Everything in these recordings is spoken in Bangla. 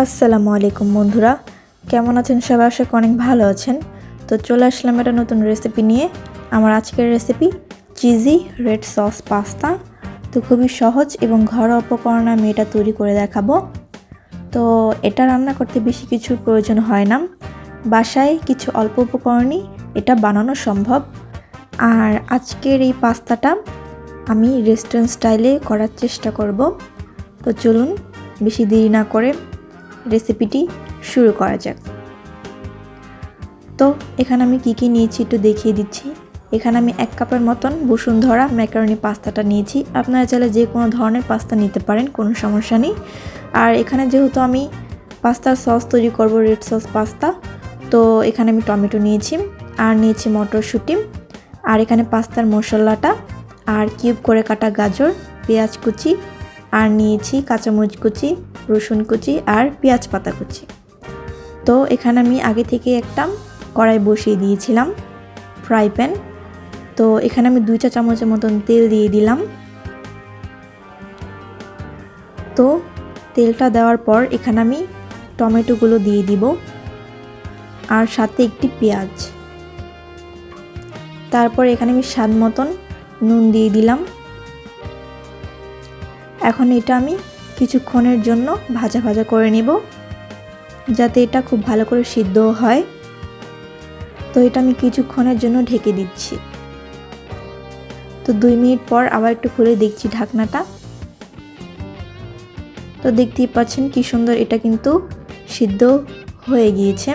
আসসালামু আলাইকুম বন্ধুরা। কেমন আছেন সবাই? আশা অনেক ভালো আছেন। তো চলে আসলাম একটা নতুন রেসিপি নিয়ে। আমার আজকের recipe cheesy red sauce pasta তো খুবই সহজ এবং ঘরোয়া উপকরণ আমি এটা তৈরি করে দেখাবো। তো এটা রান্না করতে বেশি কিছু প্রয়োজন হয় না। বাসায় কিছু অল্প উপকরণই এটা বানানো সম্ভব। আর আজকের এই পাস্তাটা আমি রেস্টুরেন্ট স্টাইলে করার চেষ্টা করব। তো চলুন, বেশি দেরি না করে রেসিপিটি শুরু করা যাক। তো, এখানে আমি কী কী নিয়েছি একটু দেখিয়ে দিচ্ছি। এখানে আমি এক কাপের মতন বসুন্ধরা ম্যাকারনি পাস্তাটা নিয়েছি। আপনারা চাইলে যে কোনো ধরনের পাস্তা নিতে পারেন, কোনো সমস্যা নেই। আর এখানে যেহেতু আমি পাস্তার সস তৈরি করব, রেড সস পাস্তা, তো এখানে আমি টমেটো নিয়েছি আর নিয়েছি মটরশুঁটি। আর এখানে পাস্তার মশলাটা আর কিউব করে কাটা গাজর, পেঁয়াজ কুচি আর নিয়েছি কাঁচামরিচ কুচি, রসুন কুচি আর পেঁয়াজ পাতা কুচি। তো এখানে আমি আগে থেকে একটা কড়াই বসিয়ে দিয়েছিলাম ফ্রাই প্যান। তো এখানে আমি দুই চা চামচের মতন তেল দিয়ে দিলাম। তো তেলটা দেওয়ার পর এখানে আমি টমেটোগুলো দিয়ে দিব আর সাথে একটি পেঁয়াজ। তারপর এখানে আমি স্বাদ মতন নুন দিয়ে দিলাম। এখন এটা আমি কিছুক্ষণের জন্য ভাজা ভাজা করে নেব, যাতে এটা খুব ভালো করে সিদ্ধ হয়। তো এটা আমি কিছুক্ষণের জন্য ঢেকে দিচ্ছি। তো দুই মিনিট পর আবার একটু খুলে দেখছি ঢাকনাটা। তো দেখতেই পাচ্ছেন কি সুন্দর এটা কিন্তু সিদ্ধ হয়ে গিয়েছে,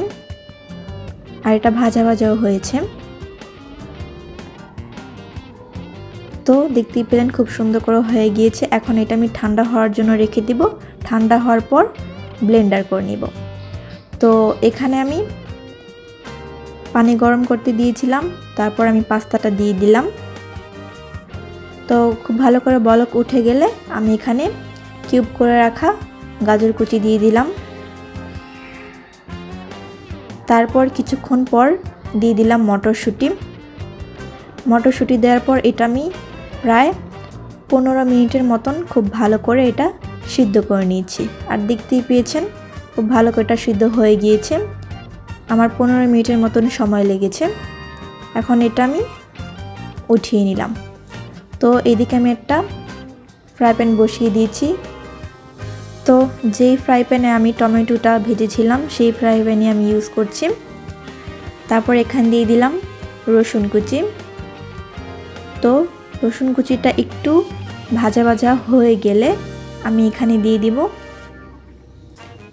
আর এটা ভাজা ভাজাও হয়েছে। তো দেখতেই পেলেন খুব সুন্দর করে হয়ে গিয়েছে। এখন এটা আমি ঠান্ডা হওয়ার জন্য রেখে দিব। ঠান্ডা হওয়ার পর ব্লেন্ডার করে নিব। তো এখানে আমি পানি গরম করতে দিয়েছিলাম। তারপর আমি পাস্তাটা দিয়ে দিলাম। তো খুব ভালো করে বলক উঠে গেলে আমি এখানে কিউব করে রাখা গাজর কুচি দিয়ে দিলাম। তারপর কিছুক্ষণ পর দিয়ে দিলাম মটরশুঁটি। মটরশুঁটি দেওয়ার পর এটা আমি প্রায় পনেরো মিনিটের মতন খুব ভালো করে এটা সিদ্ধ করে নিয়েছি। আর দেখতেই পেয়েছেন, খুব ভালো করে এটা সিদ্ধ হয়ে গিয়েছে। আমার পনেরো মিনিটের মতন সময় লেগেছে। এখন এটা আমি উঠিয়ে নিলাম। তো এদিকে আমি একটা ফ্রাই প্যান বসিয়ে দিয়েছি। তো যেই ফ্রাই প্যানে আমি টমেটোটা ভেজেছিলাম, সেই ফ্রাই প্যানে আমি ইউজ করছি। তারপর এখান দিয়ে দিলাম রসুন কুচি। তো রসুন কুচিটা একটু ভাজা ভাজা হয়ে গেলে আমি এখানে দিয়ে দিব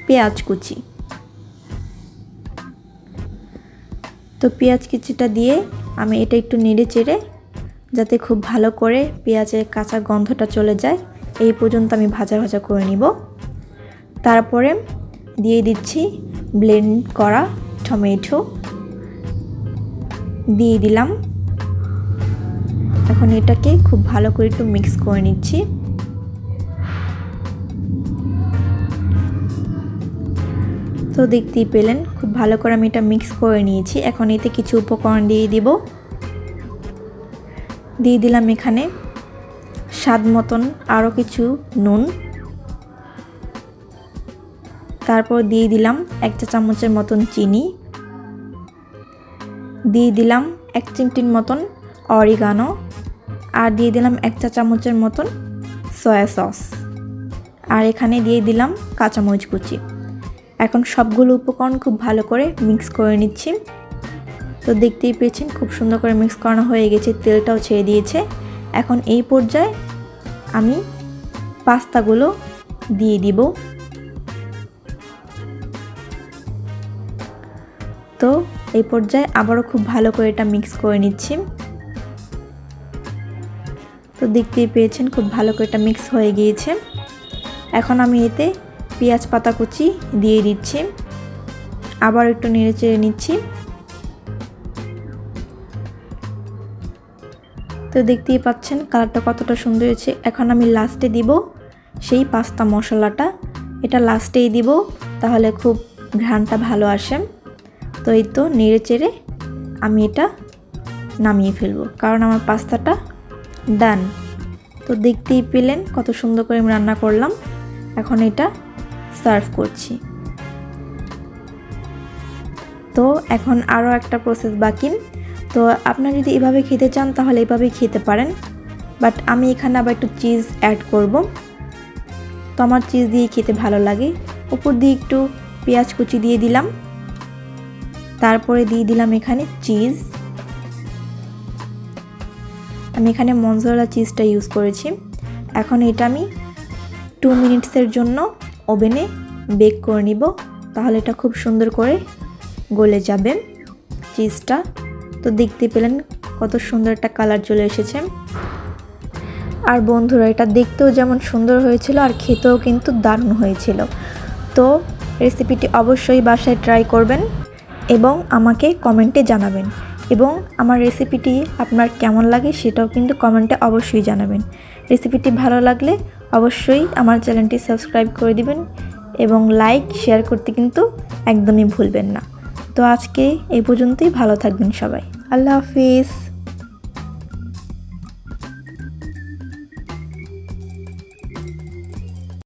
পেঁয়াজ কুচি। তো পেঁয়াজ কুচিটা দিয়ে আমি এটা একটু নেড়ে চেড়ে যাতে খুব ভালো করে পেঁয়াজের কাঁচা গন্ধটা চলে যায়, এই পর্যন্ত আমি ভাজা ভাজা করে নিব। তারপরে দিয়ে দিচ্ছি ব্লেন্ড করা টমেটো। দিয়ে দিলাম এখন এটাকে খুব ভালো করে একটু মিক্স করে নিচ্ছি। তো দেখতেই পেলেন, খুব ভালো করে আমি এটা মিক্স করে নিয়েছি। এখন এতে কিছু উপকরণ দিয়ে দিব। দিয়ে দিলাম এখানে স্বাদ মতন আরও কিছু নুন। তারপর দিয়ে দিলাম এক চা চামচের মতন চিনি। দিয়ে দিলাম এক চিমটির মতন অরিগানো আর দিয়ে দিলাম এক চা চামচের মতন সয়া সস। আর এখানে দিয়ে দিলাম কাঁচামরিচ কুচি। এখন সবগুলো উপকরণ খুব ভালো করে মিক্স করে নিচ্ছি। তো দেখতেই পেয়েছেন খুব সুন্দর করে মিক্স করানো হয়ে গেছে, তেলটাও ছেড়ে দিয়েছে। এখন এই পর্যায়ে আমি পাস্তাগুলো দিয়ে দিব। তো এই পর্যায়ে আবারও খুব ভালো করে এটা মিক্স করে নিচ্ছি। তো দেখতেই পেয়েছেন খুব ভালো করে এটা মিক্স হয়ে গিয়েছে। এখন আমি এতে পেঁয়াজ পাতা কুচি দিয়ে দিচ্ছি। আবার একটু নেড়ে চেড়ে নিচ্ছি। তো দেখতেই পাচ্ছেন কালারটা কতটা সুন্দর হয়েছে। এখন আমি লাস্টে দিব সেই পাস্তা মশলাটা। এটা লাস্টেই দিব, তাহলে খুব ঘ্রাণটা ভালো আসে। তো এই তো নেড়ে চেড়ে আমি এটা নামিয়ে ফেলব, কারণ আমার পাস্তাটা ডান। তো দেখতেই পেলেন কত সুন্দর করে আমি রান্না করলাম। এখন এটা সার্ভ করছি। তো এখন আরও একটা প্রসেস বাকি। তো আপনারা যদি এভাবে খেতে চান তাহলে এভাবেই খেতে পারেন। বাট আমি এখানে আবার একটু চিজ অ্যাড করব। তো আমার চিজ দিয়ে খেতে ভালো লাগে। উপর দিয়ে একটু পেঁয়াজ কুচি দিয়ে দিলাম। তারপরে দিয়ে দিলাম এখানে চিজ। আমি এখানে মঞ্জোলা চিজটা ইউজ করেছি। এখন এটা আমি টু মিনিটসের জন্য ওভেনে বেক করে নিব। তাহলে এটা খুব সুন্দর করে গলে যাবে চিজটা। তো দেখতে পেলেন কত সুন্দর একটা কালার চলে এসেছে। আর বন্ধুরা, এটা দেখতেও যেমন সুন্দর হয়েছিল আর খেতেও কিন্তু দারুণ হয়েছিল। তো রেসিপিটি অবশ্যই বাসায় ট্রাই করবেন এবং আমাকে কমেন্টে জানাবেন। এবং আমার রেসিপিটি আপনার কেমন লাগে সেটাও কিন্তু কমেন্টে অবশ্যই জানাবেন। রেসিপিটি ভালো লাগলে অবশ্যই আমার চ্যানেলটি সাবস্ক্রাইব করে দিবেন এবং লাইক শেয়ার করতে কিন্তু একদমই ভুলবেন না। তো আজকে এই পর্যন্তই, ভালো থাকবেন সবাই। আল্লাহ হাফিজ।